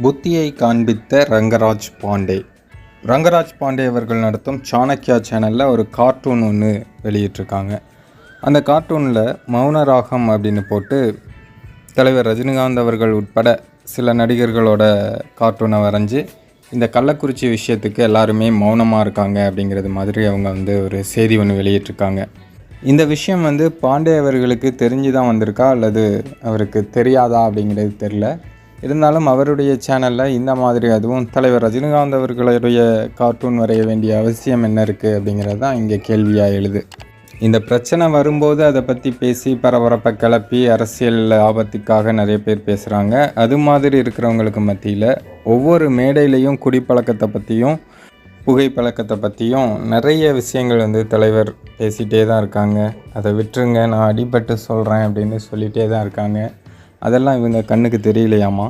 புத்தியை காண்பித்த ரங்கராஜ் பாண்டே. ரங்கராஜ் பாண்டே அவர்கள் நடத்தும் சாணக்யா சேனலில் ஒரு கார்ட்டூன் ஒன்று வெளியிட்டிருக்காங்க. அந்த கார்ட்டூனில் மௌன ராகம் அப்படின்னு போட்டு தலைவர் ரஜினிகாந்த் அவர்கள் உட்பட சில நடிகர்களோட கார்ட்டூனை வரைஞ்சி இந்த கள்ளக்குறிச்சி விஷயத்துக்கு எல்லாருமே மௌனமாக இருக்காங்க அப்படிங்கிறது மாதிரி அவங்க வந்து ஒரு செய்தி ஒன்று வெளியிட்டிருக்காங்க. இந்த விஷயம் வந்து பாண்டே அவர்களுக்கு தெரிஞ்சு தான் வந்திருக்கா? அல்லது அவருக்கு தெரியாதா அப்படிங்கிறது தெரில இருந்தாலும் அவருடைய சேனலில் இந்த மாதிரி அதுவும் தலைவர் ரஜினிகாந்த் அவர்களுடைய கார்ட்டூன் வரைய வேண்டிய அவசியம் என்ன இருக்குது அப்படிங்கிறது தான் இங்கே கேள்வியாக எழுது. இந்த பிரச்சனை வரும்போது அதை பற்றி பேசி பரபரப்பை கிளப்பி அரசியல் ஆபத்துக்காக நிறைய பேர் பேசுகிறாங்க அது மாதிரி இருக்கிறவங்களுக்கு மத்தியில் ஒவ்வொரு மேடையிலையும் குடிப்பழக்கத்தை பற்றியும் புகைப்பழக்கத்தை பற்றியும் நிறைய விஷயங்கள் வந்து தலைவர் பேசிகிட்டே தான் இருக்காங்க. அதை விட்டுருங்க நான் அடிபட்டு சொல்கிறேன் அப்படின்னு சொல்லிகிட்டே தான் இருக்காங்க. அதெல்லாம் இவங்க கண்ணுக்கு தெரியலையாமா?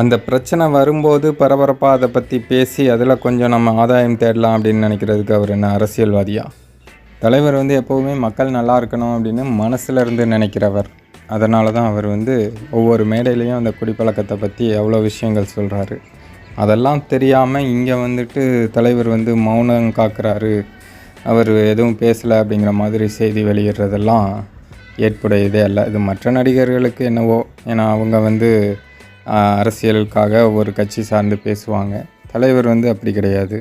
அந்த பிரச்சனை வரும்போது பரபரப்பாக அதை பற்றி பேசி அதில் கொஞ்சம் நம்ம ஆதாயம் தேடலாம் அப்படின்னு நினைக்கிறதுக்கு அவர் என்ன அரசியல்வாதியா? தலைவர் வந்து எப்போவுமே மக்கள் நல்லா இருக்கணும் அப்படின்னு மனசுல இருந்து நினைக்கிறவர். அதனால தான் அவர் வந்து ஒவ்வொரு மேடையிலையும் அந்த குடிப்பழக்கத்தை பற்றி எவ்வளோ விஷயங்கள் சொல்கிறாரு அதெல்லாம் தெரியாமல் இங்கே வந்துட்டு தலைவர் வந்து மௌனம் காக்குறாரு. அவர் எதுவும் பேசலை அப்படிங்கிற மாதிரி செய்தி வெளியிடுறதெல்லாம் ஏற்புடையதே அல்ல. இது மற்ற நடிகர்களுக்கு என்னவோ ஏன்னா அவங்க வந்து அரசியலுக்காக ஒரு கட்சி சார்ந்து பேசுவாங்க. தலைவர் வந்து அப்படி கிடையாது.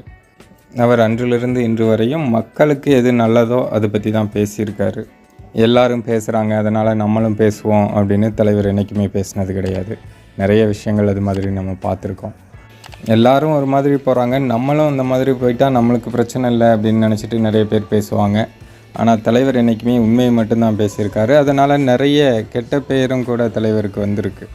அவர் அன்றிலிருந்து இன்று வரையும் மக்களுக்கு எது நல்லதோ அதை பற்றி தான் பேசியிருக்காரு. எல்லாரும் பேசுகிறாங்க அதனால் நம்மளும் பேசுவோம் அப்படின்னு தலைவர் என்றைக்குமே பேசினது கிடையாது. நிறைய விஷயங்கள் அது மாதிரி நம்ம பார்த்துருக்கோம். எல்லாரும் ஒரு மாதிரி போகிறாங்க நம்மளும் அந்த மாதிரி போயிட்டால் நம்மளுக்கு பிரச்சனை இல்லை அப்படின்னு நினச்சிட்டு நிறைய பேர் பேசுவாங்க. ஆனால் தலைவர் என்றைக்குமே உண்மையை மட்டும்தான் பேசியிருக்காரு. அதனால் நிறைய கெட்ட பெயரும் கூட தலைவருக்கு வந்திருக்கு.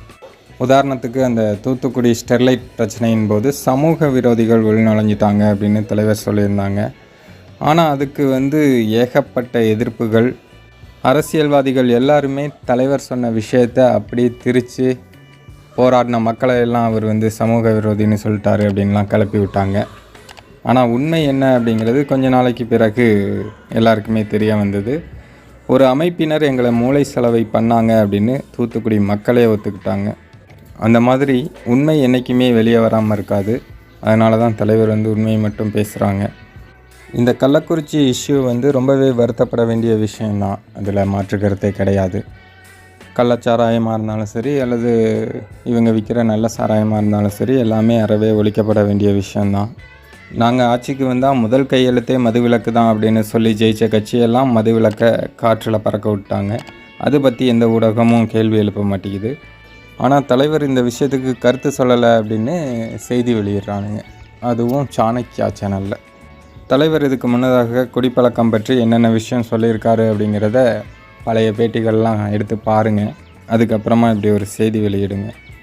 உதாரணத்துக்கு அந்த தூத்துக்குடி ஸ்டெர்லைட் பிரச்சனையின் போது சமூக விரோதிகள் உள்நுழைஞ்சிட்டாங்க அப்படின்னு தலைவர் சொல்லியிருந்தாங்க. ஆனால் அதுக்கு வந்து ஏகப்பட்ட எதிர்ப்புகள். அரசியல்வாதிகள் எல்லாருமே தலைவர் சொன்ன விஷயத்தை அப்படியே திரித்து போராடின மக்களை எல்லாம் அவர் வந்து சமூக விரோதின்னு சொல்லிட்டாரு அப்படின்லாம் கிளப்பி விட்டாங்க. ஆனால் உண்மை என்ன அப்படிங்கிறது கொஞ்ச நாளைக்கு பிறகு எல்லாருக்குமே தெரிய வந்தது. ஒரு அமைப்பினர் எங்களை மூளை செலவை பண்ணாங்க அப்படின்னு தூத்துக்குடி மக்களே ஒத்துக்கிட்டாங்க. அந்த மாதிரி உண்மை என்றைக்குமே வெளியே வராமல் இருக்காது. அதனால தான் தலைவர் வந்து உண்மையை மட்டும் பேசுகிறாங்க இந்த கள்ளக்குறிச்சி இஷ்யூ வந்து ரொம்பவே வருத்தப்பட வேண்டிய விஷயம்தான் அதில் மாற்று கருத்தே கிடையாது. கள்ளச்சாராயமாக இருந்தாலும் சரி அல்லது இவங்க விற்கிற நல்ல சாராயமாக இருந்தாலும் சரி எல்லாமே அறவே ஒழிக்கப்பட வேண்டிய விஷயந்தான் நாங்கள் ஆட்சிக்கு வந்தால் முதல் கையெழுத்தே மதுவிலக்கு தான் அப்படின்னு சொல்லி ஜெயிச்ச கட்சியெல்லாம் மதுவிலக்கை காற்றில் பறக்க விட்டாங்க. அது பற்றி எந்த ஊடகமும் கேள்வி எழுப்ப மாட்டேங்குது. ஆனால் தலைவர் இந்த விஷயத்துக்கு கருத்து சொல்லலை அப்படின்னு செய்தி வெளியிடுறானுங்க. அதுவும் சாணக்கியா சேனலில் தலைவர் இதுக்கு முன்னதாக குடிப்பழக்கம் பற்றி என்னென்ன விஷயம் சொல்லியிருக்காரு அப்படிங்கிறத பழைய பேட்டிகள்லாம் எடுத்து பாருங்கள் அதுக்கப்புறமா இப்படி ஒரு செய்தி வெளியிடுங்க.